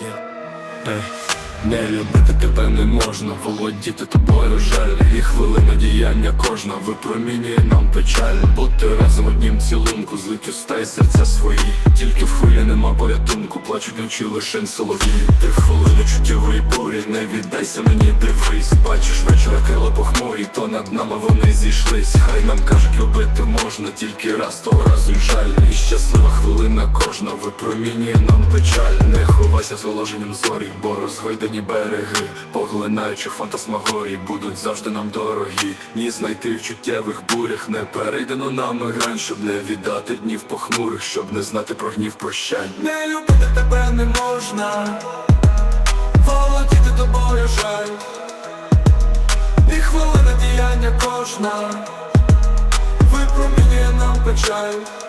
Ей. Не любити тебе не можна, володіти тобою жаль. І хвилина діяння кожна випромінює нам печаль. Бути разом однім цілунку, злить уста і серця свої. Тільки в хвилі нема порятунку, плачуть ночі лишень солов'ї. Ти в хвилину чуттєвої бурі, не віддайся мені, дивись. Бачиш вечора крила похмурі, то над нами вони зійшлись. Хай нам кажуть, любити можна, тільки раз того разу й жаль. І щаслива хвилина кожна випромінює нам печаль Не з виложенням зорі, бо розгойдені береги Поглинаючи фантасмагорії, будуть завжди нам дорогі. Ні знайти в чуттєвих бурях, не перейдено нами грань Щоб не віддати днів похмурих, щоб не знати про гнів прощань. Не любити тебе не можна, володіти тобою жаль, і хвилина діяння кожна, випромінює нам печаль.